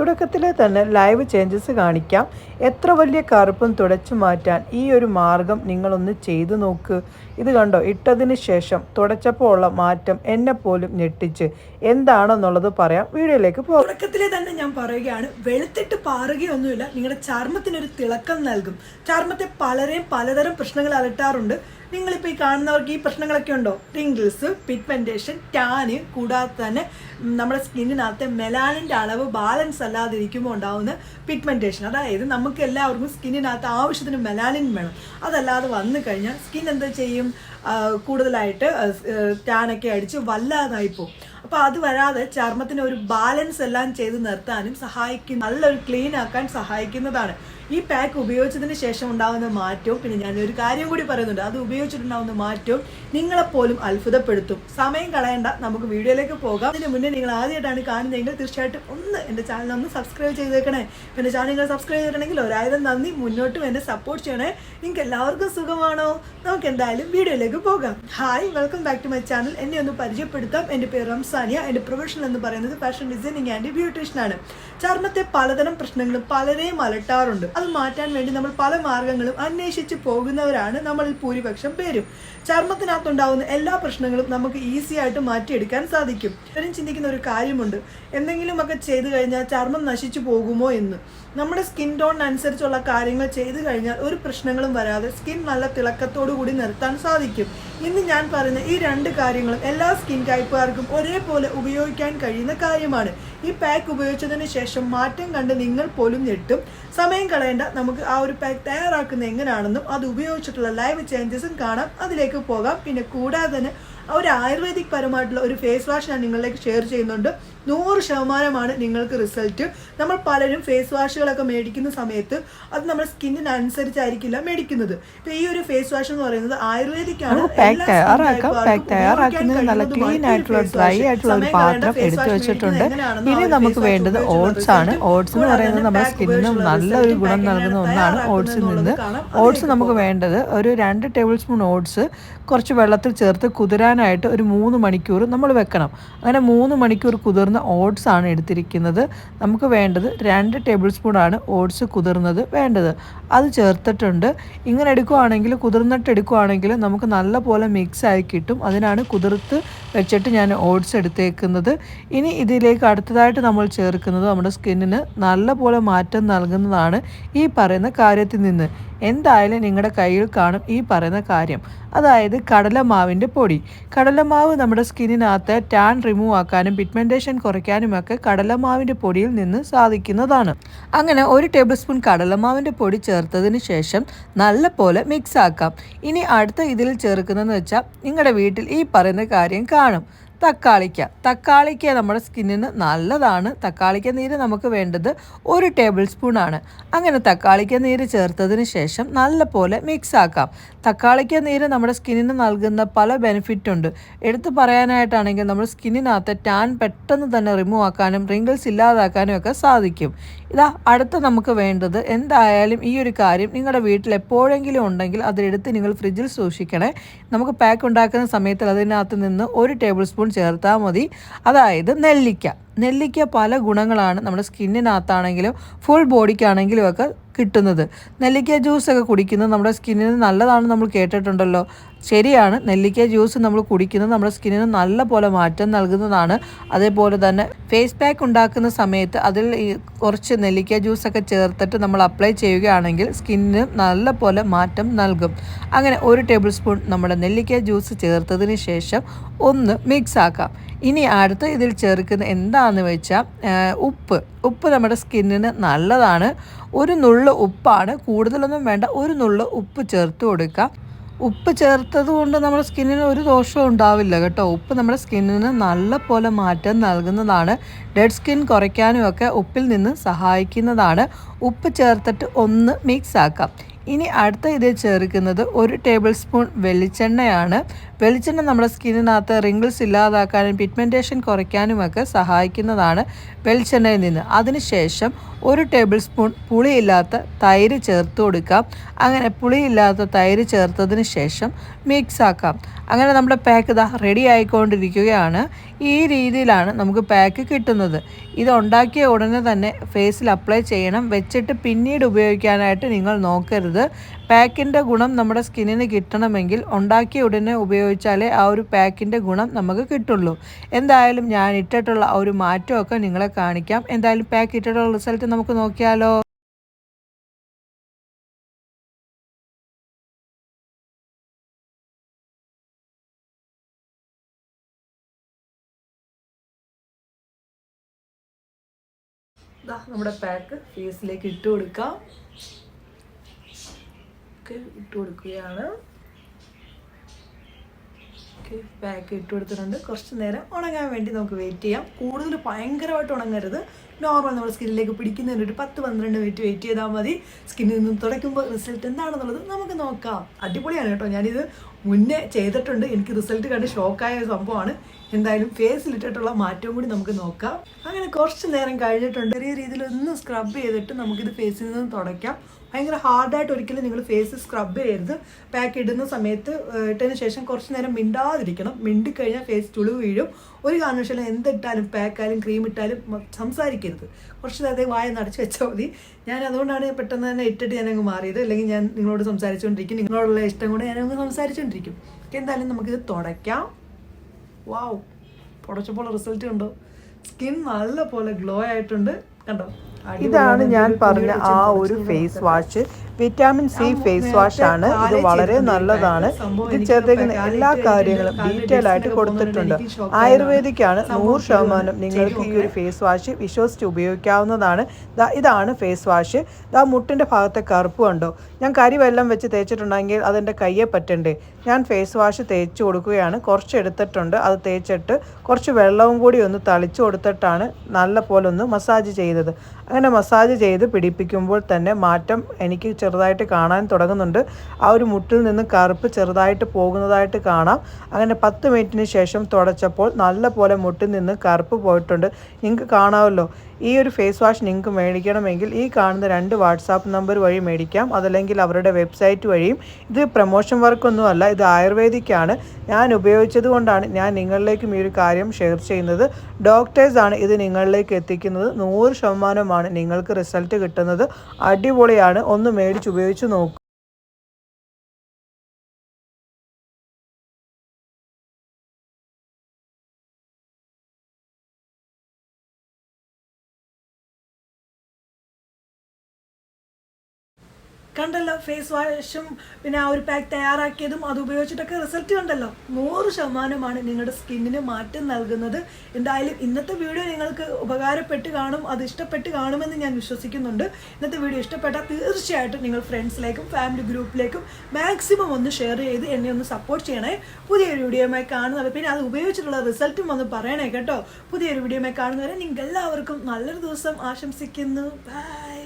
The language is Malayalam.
തുടക്കത്തിലെ തന്നെ ലൈവ് ചേഞ്ചസ് കാണിക്കാം. എത്ര വലിയ കറുപ്പും തുടച്ചു മാറ്റാൻ ഈ ഒരു മാർഗം നിങ്ങളൊന്ന് ചെയ്തു നോക്ക്. ഇത് കണ്ടോ? ഇട്ടതിന് ശേഷം തുടച്ചപ്പോൾ ഉള്ള മാറ്റം എന്നെ പോലും ഞെട്ടിച്ച്. എന്താണെന്നുള്ളത് പറയാം. വീഡിയോയിലേക്ക് പോകാം തുടക്കത്തിലെ തന്നെ ഞാൻ പറയുകയാണ് വെളുത്തിട്ട് പാറുകയൊന്നുമില്ല. നിങ്ങളുടെ ചർമ്മത്തിനൊരു തിളക്കം നൽകും. ചർമ്മത്തെ പലരെയും പലതരം പ്രശ്നങ്ങൾ അലട്ടാറുണ്ട് നിങ്ങളിപ്പോൾ ഈ കാണുന്നവർക്ക് ഈ പ്രശ്നങ്ങളൊക്കെ ഉണ്ടോ? റിങ്കിൾസ് പിഗ്മെന്റേഷൻ ടാന് കൂടാതെ തന്നെ നമ്മുടെ സ്കിന്നിനകത്തെ മെലാനിന്റെ അളവ് ബാലൻസ് അല്ലാതിരിക്കുമ്പോൾ ഉണ്ടാവുന്ന പിഗ്മെന്റേഷൻ അതായത് നമുക്ക് എല്ലാവർക്കും സ്കിന്നിനകത്ത് ആവശ്യത്തിന് മെലാനിൻ വേണം. അതല്ലാതെ വന്നു കഴിഞ്ഞാൽ സ്കിൻ എന്താ ചെയ്യും? കൂടുതലായിട്ട് ടാനൊക്കെ അടിച്ച് വല്ലാതായി പോകും. അപ്പോൾ അത് വരാതെ ചർമ്മത്തിന് ഒരു ബാലൻസ് എല്ലാം ചെയ്ത് നിർത്താനും സഹായിക്കും നല്ലൊരു ക്ലീൻ ആക്കാൻ സഹായിക്കുന്നതാണ്. ഈ പാക്ക് ഉപയോഗിച്ചതിന് ശേഷം ഉണ്ടാകുന്ന മാറ്റവും പിന്നെ ഞാൻ ഒരു കാര്യം കൂടി പറയുന്നുണ്ട്. അത് ഉപയോഗിച്ചിട്ടുണ്ടാകുന്ന മാറ്റവും നിങ്ങളെപ്പോലും അത്ഭുതപ്പെടുത്തും. സമയം കളയണ്ട. നമുക്ക് വീഡിയോയിലേക്ക് പോകാം. അതിന് മുന്നേ നിങ്ങൾ ആദ്യമായിട്ടാണ് കാണുന്നതെങ്കിൽ തീർച്ചയായിട്ടും ഒന്ന് എന്റെ ചാനൽ ഒന്ന് സബ്സ്ക്രൈബ് ചെയ്തേക്കണേ. എന്റെ ചാനൽ നിങ്ങൾ സബ്സ്ക്രൈബ് ചെയ്തിട്ടുണ്ടെങ്കിൽ ഒരായിരം നന്ദി. മുന്നോട്ടും എന്നെ സപ്പോർട്ട് ചെയ്യണേ. നിങ്ങൾക്ക് എല്ലാവർക്കും സുഖമാണോ? നമുക്ക് എന്തായാലും വീഡിയോയിലേക്ക് പോകാം. Hi welcome back to my channel എന്നെ ഒന്ന് പരിചയപ്പെടുത്താം. എന്റെ പേര് റംസാനിയ. എന്റെ പ്രൊഫഷൻ എന്ന് പറയുന്നത് ഫാഷൻ ഡിസൈനിങ് ആൻഡ് ബ്യൂട്ടീഷ്യനാണ് ചർമ്മത്തെ പലതരം പ്രശ്നങ്ങളും പലരെയും അലട്ടാറുണ്ട്. അത് മാറ്റാൻ വേണ്ടി നമ്മൾ പല മാർഗങ്ങളും അന്വേഷിച്ച് പോകുന്നവരാണ് നമ്മളിൽ ഭൂരിപക്ഷം പേരും. ചർമ്മത്തിനകത്തുണ്ടാവുന്ന എല്ലാ പ്രശ്നങ്ങളും നമുക്ക് ഈസി ആയിട്ട് മാറ്റിയെടുക്കാൻ സാധിക്കും. ഇത്രയും ചിന്തിക്കുന്ന ഒരു കാര്യമുണ്ട്. എന്തെങ്കിലുമൊക്കെ ചെയ്തു കഴിഞ്ഞാൽ ചർമ്മം നശിച്ചു പോകുമോ എന്ന്. നമ്മുടെ സ്കിൻ ടോൺ അനുസരിച്ചുള്ള കാര്യങ്ങൾ ചെയ്തു കഴിഞ്ഞാൽ ഒരു പ്രശ്നങ്ങളും വരാതെ സ്കിൻ നല്ല തിളക്കത്തോടു കൂടി നിർത്താൻ സാധിക്കും. ഇന്ന് ഞാൻ പറയുന്ന ഈ രണ്ട് കാര്യങ്ങളും എല്ലാ സ്കിൻ ടൈപ്പുകാർക്കും ഒരേപോലെ ഉപയോഗിക്കാൻ കഴിയുന്ന കാര്യമാണ്. ഈ പാക്ക് ഉപയോഗിച്ചതിന് ശേഷം മാറ്റം കണ്ട് നിങ്ങൾ പോലും ഞെട്ടും. സമയം കളയേണ്ട നമുക്ക് ആ ഒരു പാക്ക് തയ്യാറാക്കുന്ന എങ്ങനെയാണെന്നും അത് ഉപയോഗിച്ചിട്ടുള്ള ലൈവ് ചേഞ്ചസും കാണാം. അതിലേക്ക് പോകാം. പിന്നെ കൂടാതെ തന്നെ ഒരു ആയുർവേദിക് പരമായിട്ടുള്ള ഒരു ഫേസ് വാഷ് ഞാൻ നിങ്ങളിലേക്ക് ഷെയർ ചെയ്യുന്നുണ്ട്. നൂറ് ശതമാനമാണ് നിങ്ങൾക്ക് റിസൾട്ട്. നമ്മൾ പലരും ഫേസ് വാഷുകളൊക്കെ മേടിക്കുന്ന സമയത്ത് അത് നമ്മുടെ സ്കിന്നിന് അനുസരിച്ചായിരിക്കില്ല മേടിക്കുന്നത്. ഇപ്പൊ ഈ ഒരു ഫേസ് വാഷ് എന്ന് പറയുന്നത് പാത്രം face എടുത്തു വെച്ചിട്ടുണ്ട്. ഇനി നമുക്ക് വേണ്ടത് ഓട്സ് ആണ്. ഓട്സ് എന്ന് പറയുന്നത് നമ്മുടെ pack skin ന് ഉപയോഗിച്ചുള്ള നല്ലൊരു ഗുണം നൽകുന്ന ഒന്നാണ് ഓട്സിൽ നിന്ന്. ഓട്സ് നമുക്ക് വേണ്ടത് ഒരു രണ്ട് ടേബിൾ സ്പൂൺ ഓട്സ് കുറച്ച് വെള്ളത്തിൽ ചേർത്ത് കുതിരാനായിട്ട് ഒരു മൂന്ന് മണിക്കൂർ നമ്മൾ വെക്കണം. അങ്ങനെ മൂന്ന് മണിക്കൂർ കുതിർന്ന ഓട്സ് ആണ് എടുത്തിരിക്കുന്നത്. നമുക്ക് വേണ്ടത് രണ്ട് ടേബിൾ സ്പൂൺ ആണ് ഓട്സ് കുതിർന്നത് വേണ്ടത്. അത് ചേർത്തിട്ടുണ്ട്. ഇങ്ങനെ എടുക്കുവാണെങ്കിൽ കുതിർന്നിട്ട് എടുക്കുവാണെങ്കിൽ നമുക്ക് നല്ല പോലെ മിക്സ് ആയി കിട്ടും. അതിനാണ് കുതിർത്ത് വെച്ചിട്ട് ഞാൻ ഓട്സ് എടുത്തേക്കുന്നത്. ഇനി ഇതിലേക്ക് അടുത്തതായിട്ട് നമ്മൾ ചേർക്കുന്നത് നമ്മുടെ സ്കിന്നിന് നല്ല പോലെ മാറ്റം നൽകുന്നതാണ് ഈ പറയുന്ന കാര്യത്തിൽ നിന്ന്. എന്തായാലും നിങ്ങളുടെ കയ്യിൽ കാണും ഈ പറയുന്ന കാര്യം. അതായത് കടലമാവിന്റെ പൊടി. കടലമാവ് നമ്മുടെ സ്കിന്നിനകത്ത് ടാൻ റിമൂവ് ആക്കാനും പിഗ്മെന്റേഷൻ കുറയ്ക്കാനുമൊക്കെ കടലമാവിന്റെ പൊടിയിൽ നിന്ന് സാധിക്കുന്നതാണ്. അങ്ങനെ ഒരു ടേബിൾ സ്പൂൺ കടലമാവിന്റെ പൊടി ചേർത്തതിന് ശേഷം നല്ല പോലെ മിക്സ് ആക്കാം. ഇനി അടുത്ത ഇതിൽ ചേർക്കുന്നതെന്ന് വെച്ചാൽ നിങ്ങളുടെ വീട്ടിൽ ഈ പറയുന്ന കാര്യം കാണും. തക്കാളിക്ക. തക്കാളിക്ക നമ്മുടെ സ്കിന്നിന് നല്ലതാണ്. തക്കാളിക്ക നീര് നമുക്ക് വേണ്ടത് ഒരു ടേബിൾ സ്പൂൺ ആണ്. അങ്ങനെ തക്കാളിക്ക നീര് ചേർത്തതിന് ശേഷം നല്ല പോലെ മിക്സ് ആക്കാം. തക്കാളിക്ക നീര് നമ്മുടെ സ്കിന്നിന് നൽകുന്ന പല ബെനിഫിറ്റ് ഉണ്ട്. എടുത്തു പറയാനായിട്ടാണെങ്കിൽ നമ്മുടെ സ്കിന്നിനകത്ത് ടാൻ പെട്ടെന്ന് തന്നെ റിമൂവ് ആക്കാനും റിങ്കിൾസ് ഇല്ലാതാക്കാനും ഒക്കെ സാധിക്കും. ഇതാ അടുത്ത നമുക്ക് വേണ്ടത് എന്തായാലും ഈ ഒരു കാര്യം നിങ്ങളുടെ വീട്ടിൽ എപ്പോഴെങ്കിലും ഉണ്ടെങ്കിൽ അതെടുത്ത് നിങ്ങൾ ഫ്രിഡ്ജിൽ സൂക്ഷിക്കണേ. നമുക്ക് പാക്ക് ഉണ്ടാക്കുന്ന സമയത്ത് അതിനകത്ത് നിന്ന് ഒരു ടേബിൾ സ്പൂൺ ചേർത്താൽ മതി. അതായത് നെല്ലിക്ക. നെല്ലിക്ക പല ഗുണങ്ങളാണ് നമ്മുടെ സ്കിന്നിനകത്താണെങ്കിലും ഫുൾ ബോഡിക്കാണെങ്കിലും ഒക്കെ കിട്ടുന്നത്. നെല്ലിക്ക ജ്യൂസൊക്കെ കുടിക്കുന്നത് നമ്മുടെ സ്കിന്നിന് നല്ലതാണെന്ന് നമ്മൾ കേട്ടിട്ടുണ്ടല്ലോ. ശരിയാണ്. നെല്ലിക്ക ജ്യൂസ് നമ്മൾ കുടിക്കുന്നത് നമ്മുടെ സ്കിന്നിന് നല്ല പോലെ മാറ്റം നൽകുന്നതാണ്. അതേപോലെ തന്നെ ഫേസ് പാക്ക് ഉണ്ടാക്കുന്ന സമയത്ത് അതിൽ കുറച്ച് നെല്ലിക്ക ജ്യൂസൊക്കെ ചേർത്തിട്ട് നമ്മൾ അപ്ലൈ ചെയ്യുകയാണെങ്കിൽ സ്കിന്നിന് നല്ല പോലെ മാറ്റം നൽകും. അങ്ങനെ ഒരു ടേബിൾ സ്പൂൺ നമ്മുടെ നെല്ലിക്ക ജ്യൂസ് ചേർത്തതിന് ശേഷം ഒന്ന് മിക്സ് ആക്കാം. ഇനി അടുത്ത് ഇതിൽ ചേർക്കുന്ന എന്താണെന്ന് വെച്ചാൽ ഉപ്പ്. ഉപ്പ് നമ്മുടെ സ്കിന്നിന് നല്ലതാണ്. ഒരു നുള്ള് ഉപ്പാണ്. കൂടുതലൊന്നും വേണ്ട. ഒരു നുള്ള് ഉപ്പ് ചേർത്ത് കൊടുക്കാം. ഉപ്പ് ചേർത്തത് കൊണ്ട് നമ്മുടെ സ്കിന്നിന് ഒരു ദോഷവും ഉണ്ടാവില്ല കേട്ടോ. ഉപ്പ് നമ്മുടെ സ്കിന്നിന് നല്ല പോലെ മാറ്റം നൽകുന്നതാണ്. ഡെഡ് സ്കിൻ കുറയ്ക്കാനും ഒക്കെ ഉപ്പിൽ നിന്ന് സഹായിക്കുന്നതാണ്. ഉപ്പ് ചേർത്തിട്ട് ഒന്ന് മിക്സ് ആക്കാം. ഇനി അടുത്ത ഇതിൽ ചേർക്കുന്നത് ഒരു ടേബിൾ സ്പൂൺ വെളിച്ചെണ്ണയാണ്. വെളിച്ചെണ്ണ നമ്മുടെ സ്കിന്നിനകത്ത് റിങ്കിൾസ് ഇല്ലാതാക്കാനും പിഗ്മെന്റേഷൻ കുറയ്ക്കാനുമൊക്കെ സഹായിക്കുന്നതാണ് വെളിച്ചെണ്ണയിൽ നിന്ന്. അതിനുശേഷം ഒരു ടേബിൾ സ്പൂൺ പുളിയില്ലാത്ത തൈര് ചേർത്ത് കൊടുക്കാം. അങ്ങനെ പുളിയില്ലാത്ത തൈര് ചേർത്തതിന് ശേഷം മിക്സ് ആക്കാം. അങ്ങനെ നമ്മുടെ പാക്ക് ഇതാ റെഡി ആയിക്കൊണ്ടിരിക്കുകയാണ്. ഈ രീതിയിലാണ് നമുക്ക് പാക്ക് കിട്ടുന്നത്. ഇത് ഉണ്ടാക്കിയ ഉടനെ തന്നെ ഫേസിൽ അപ്ലൈ ചെയ്യണം. വെച്ചിട്ട് പിന്നീട് ഉപയോഗിക്കാനായിട്ട് നിങ്ങൾ നോക്കരുത്. പാക്കിന്റെ ഗുണം നമ്മുടെ സ്കിന്നിന് കിട്ടണമെങ്കിൽ ഉണ്ടാക്കിയ ഉടനെ ഉപയോഗിച്ചാലേ ആ ഒരു പാക്കിന്റെ ഗുണം നമുക്ക് കിട്ടുള്ളൂ. എന്തായാലും ഞാൻ ഇട്ടിട്ടുള്ള ആ ഒരു മാറ്റമൊക്കെ നിങ്ങളെ കാണിക്കാം. എന്തായാലും പാക്ക് ഇട്ടിട്ടുള്ള റിസൾട്ട് നമുക്ക് നോക്കിയാലോ? നമ്മുടെ പാക്ക് ഫേസിലേക്ക് ഇട്ട് കൊടുക്കാം. ഓക്കെ ഇട്ട് കൊടുക്കുകയാണ്. പാക്ക് ഇട്ട് കൊടുത്തിട്ടുണ്ട്. കുറച്ച് നേരം ഉണങ്ങാൻ വേണ്ടി നമുക്ക് വെയിറ്റ് ചെയ്യാം. കൂടുതൽ ഭയങ്കരമായിട്ട് ഉണങ്ങരുത്. നോർമൽ നമ്മുടെ സ്കിന്നിലേക്ക് പിടിക്കുന്നതിന് ഒരു പത്ത് പന്ത്രണ്ട് മിനിറ്റ് വെയിറ്റ് ചെയ്താൽ മതി. സ്കിന്നിൽ നിന്ന് തുടയ്ക്കുമ്പോൾ റിസൾട്ട് എന്താണെന്നുള്ളത് നമുക്ക് നോക്കാം. അടിപൊളിയാണ് കേട്ടോ. ഞാനിത് മുന്നേ ചെയ്തിട്ടുണ്ട്. എനിക്ക് റിസൾട്ട് കണ്ട് ഷോക്കായ ഒരു സംഭവമാണ്. എന്തായാലും ഫേസിലിട്ടിട്ടുള്ള മാറ്റവും കൂടി നമുക്ക് നോക്കാം. അങ്ങനെ കുറച്ച് നേരം കഴിഞ്ഞിട്ടുണ്ട്. ചെറിയ രീതിയിൽ ഒന്ന് സ്ക്രബ് ചെയ്തിട്ട് നമുക്കിത് ഫേസിൽ നിന്ന് തുടയ്ക്കാം. ഭയങ്കര ഹാർഡായിട്ട് ഒരിക്കലും നിങ്ങൾ ഫേസ് സ്ക്രബ് ചെയ്യരുത്. പാക്ക് ഇടുന്ന സമയത്ത് ഇട്ടതിന് ശേഷം കുറച്ച് നേരം മിണ്ടാതിരിക്കണം. മിണ്ടിക്കഴിഞ്ഞാൽ ഫേസ് ചുളിവ് വീഴും. ഒരു കാരണവശാലും എന്തിട്ടാലും പാക്കായാലും ക്രീം ഇട്ടാലും സംസാരിക്കരുത്. കുറച്ച് നേരത്തേക്ക് വായ നടച്ച് വെച്ചാൽ മതി. ഞാൻ അതുകൊണ്ടാണ് പെട്ടെന്ന് തന്നെ ഇട്ടിട്ട് ഞാനങ്ങ് മാറിയത്. അല്ലെങ്കിൽ ഞാൻ നിങ്ങളോട് സംസാരിച്ചുകൊണ്ടിരിക്കും നിങ്ങളോടുള്ള ഇഷ്ടം കൊണ്ട് ഞാനങ്ങ് സംസാരിച്ചുകൊണ്ടിരിക്കും എന്തായാലും നമുക്കിത് തുടയ്ക്കാം. വാവ് പൊടച്ചപ്പോൾ റിസൾട്ട് കണ്ടോ. സ്കിൻ നല്ല പോലെ ഗ്ലോ ആയിട്ടുണ്ട്. കണ്ടോ? ഇതാണ് ഞാൻ പറഞ്ഞ ആ ഒരു face wash vitamin C face wash ആണ്. ഇത് വളരെ നല്ലതാണ്. ഇത് ചേർത്തേക്കുന്ന എല്ലാ കാര്യങ്ങളും ഡീറ്റെയിൽ ആയിട്ട് കൊടുത്തിട്ടുണ്ട്. ആയുർവേദിക്കാണ് നൂറ് ശതമാനം നിങ്ങൾക്ക് ഈ ഒരു ഫേസ് വാഷ് വിശ്വസിച്ച് ഉപയോഗിക്കാവുന്നതാണ്. ഇതാണ് ഫേസ് വാഷ്. ഇതാ മുട്ടിന്റെ ഭാഗത്തെ കറുപ്പ് കണ്ടോ? ഞാൻ കരി വെള്ളം വെച്ച് തേച്ചിട്ടുണ്ടെങ്കിൽ അതെന്റെ കയ്യെ പറ്റണ്ടേ? ഞാൻ ഫേസ് വാഷ് തേച്ച് കൊടുക്കുകയാണ്. കുറച്ച് എടുത്തിട്ടുണ്ട്. അത് തേച്ചിട്ട് കുറച്ച് വെള്ളവും കൂടി ഒന്ന് തളിച്ചു കൊടുത്തിട്ടാണ് നല്ല പോലെ ഒന്ന് മസാജ് ചെയ്തത്. അങ്ങനെ മസാജ് ചെയ്ത് പിടിപ്പിക്കുമ്പോൾ തന്നെ മാറ്റം എനിക്ക് ചെറുതായിട്ട് കാണാൻ തുടങ്ങുന്നുണ്ട്. ആ ഒരു മുട്ടിൽ നിന്ന് കറുപ്പ് ചെറുതായിട്ട് പോകുന്നതായിട്ട് കാണാം. അങ്ങനെ പത്ത് മിനിറ്റിന് ശേഷം തുടച്ചപ്പോൾ നല്ല പോലെ മുട്ടിൽ നിന്ന് കറുപ്പ് പോയിട്ടുണ്ട്. നിങ്ങൾക്ക് കാണാമല്ലോ. ഈ ഒരു ഫേസ് വാഷ് നിങ്ങൾക്ക് മേടിക്കണമെങ്കിൽ ഈ കാണുന്ന രണ്ട് വാട്സാപ്പ് നമ്പർ വഴി മേടിക്കാം. അതല്ലെങ്കിൽ അവരുടെ വെബ്സൈറ്റ് വഴിയും. ഇത് പ്രൊമോഷൻ വർക്കൊന്നുമല്ല ഇത് ആയുർവേദിക്കാണ്. ഞാൻ ഉപയോഗിച്ചത് കൊണ്ടാണ് ഞാൻ നിങ്ങളിലേക്കും ഈ ഒരു കാര്യം ഷെയർ ചെയ്യുന്നത്. ഡോക്ടേഴ്സാണ് ഇത് നിങ്ങളിലേക്ക് എത്തിക്കുന്നത്. നൂറ് ശതമാനമാണ് നിങ്ങൾക്ക് റിസൾട്ട് കിട്ടുന്നത്. അടിപൊളിയാണ്. ഒന്ന് മേടിച്ച് ഉപയോഗിച്ച് നോക്കൂ. കണ്ടല്ലോ ഫേസ് വാഷും പിന്നെ ആ ഒരു പാക്ക് തയ്യാറാക്കിയതും അത് ഉപയോഗിച്ചിട്ടൊക്കെ റിസൾട്ട് കണ്ടല്ലോ. നൂറ് ശതമാനമാണ് നിങ്ങളുടെ സ്കിന്നിന് മാറ്റം നൽകുന്നത്. എന്തായാലും ഇന്നത്തെ വീഡിയോ നിങ്ങൾക്ക് ഉപകാരപ്പെട്ട് കാണും അത് ഇഷ്ടപ്പെട്ട് കാണുമെന്ന് ഞാൻ വിശ്വസിക്കുന്നുണ്ട്. ഇന്നത്തെ വീഡിയോ ഇഷ്ടപ്പെട്ടാൽ തീർച്ചയായിട്ടും നിങ്ങൾ ഫ്രണ്ട്സിലേക്കും ഫാമിലി ഗ്രൂപ്പിലേക്കും മാക്സിമം ഒന്ന് ഷെയർ ചെയ്ത് എന്നെ ഒന്ന് സപ്പോർട്ട് ചെയ്യണേ. പുതിയൊരു വീഡിയോയുമായി കാണുന്നത് പിന്നെ അത് ഉപയോഗിച്ചിട്ടുള്ള റിസൾട്ടും ഒന്ന് പറയണേ കേട്ടോ. പുതിയൊരു വീഡിയോയുമായി കാണുന്നവരെ നിങ്ങൾക്ക് എല്ലാവർക്കും നല്ലൊരു ദിവസം ആശംസിക്കുന്നു. ബൈ